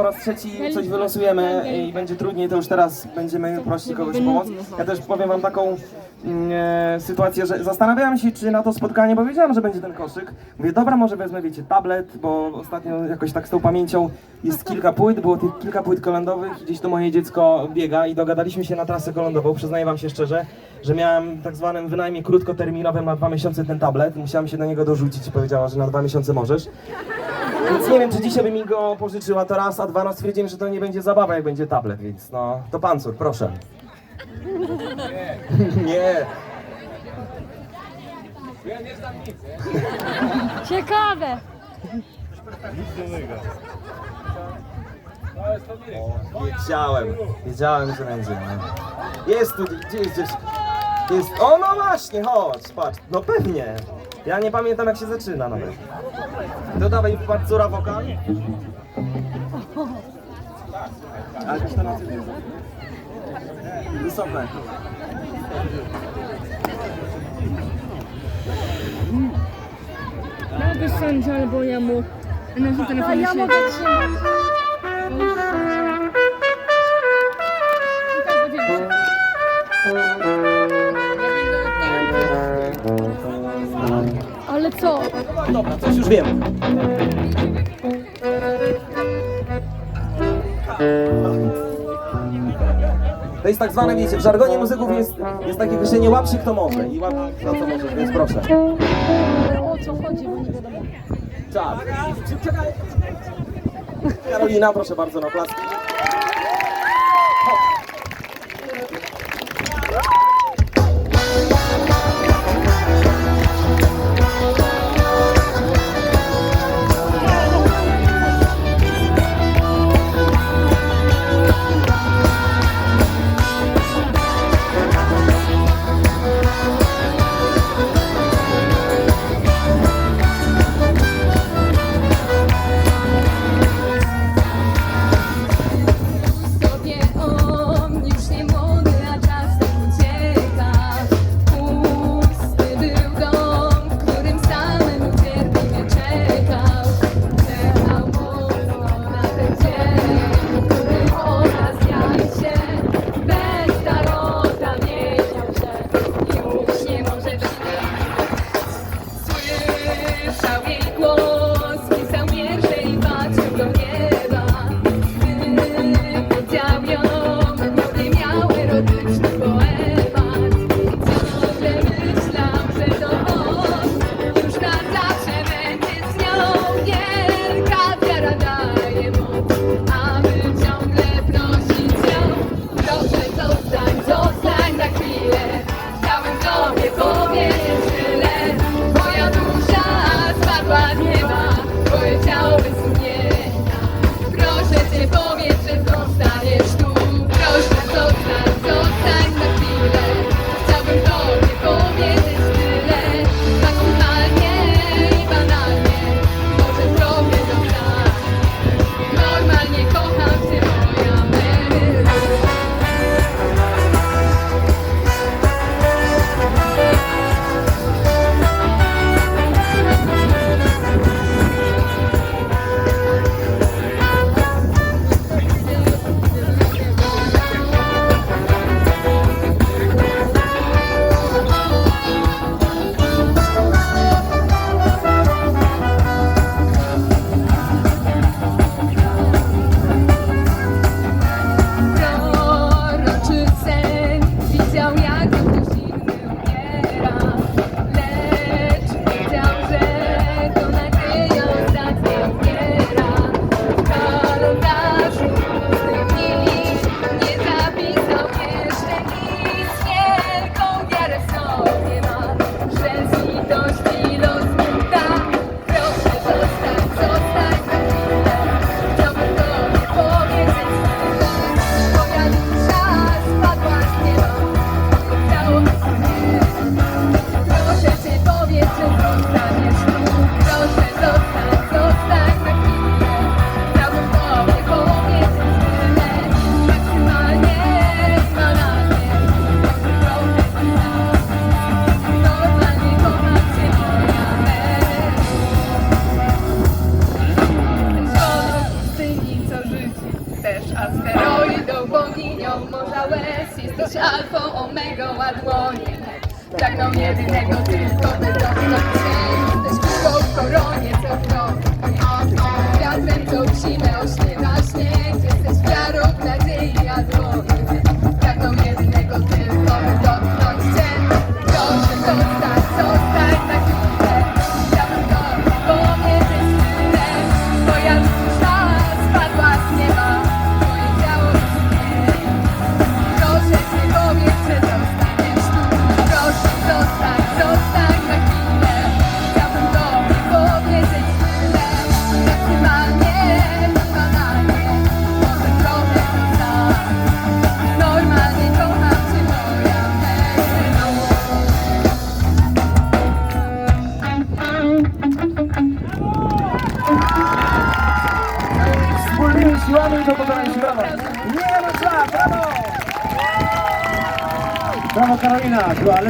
Po raz trzeci coś wylosujemy i będzie trudniej, to już teraz będziemy prosić kogoś o pomoc. Ja też powiem wam taką mm, e, sytuację, że zastanawiałem się, czy na to spotkanie, bo wiedziałem, że będzie ten koszyk. Mówię, dobra, może wezmę, wiecie, tablet, bo ostatnio jakoś tak z tą pamięcią jest kilka płyt, było tych kilka płyt kolędowych gdzieś tu moje dziecko biega i dogadaliśmy się na trasę kolędową. Przyznaję wam się szczerze, że miałem tak zwanym wynajmie krótkoterminowym na dwa miesiące ten tablet. Musiałem się do niego dorzucić i powiedziała, że na dwa miesiące możesz. Więc nie wiem, czy dzisiaj by mi go pożyczyła, to raz, a dwa, no stwierdziłem, że to nie będzie zabawa, jak będzie tablet, więc no, to pancur, proszę. Nie. Ciekawe. Wiedziałem, wiedziałem, że będzie. No. Jest tu, gdzie jest dziewczyna? Jest, o no właśnie, chodź, patrz, no pewnie. Ja nie pamiętam jak się zaczyna nawet. To dawaj pancura wokal. Ale też na Wysoka. Dałbyś sądzić albo ja mu na telefonie ja się... mogę trzymać. Co? Dobra, coś już wiem. To jest tak zwane, wiecie, w żargonie muzyków jest, jest takie określenie łap się kto może i łap kto co może, więc proszę. Ale o co chodzi, bo nie wiadomo. Czas. Karolina, proszę bardzo na klaski. away. jesteś alfą, omegą, a dłonie. Tak Pragną jedynego tylko, by siłami do pokonania się brawo. Nie ma brawo! Brawo Karolina, była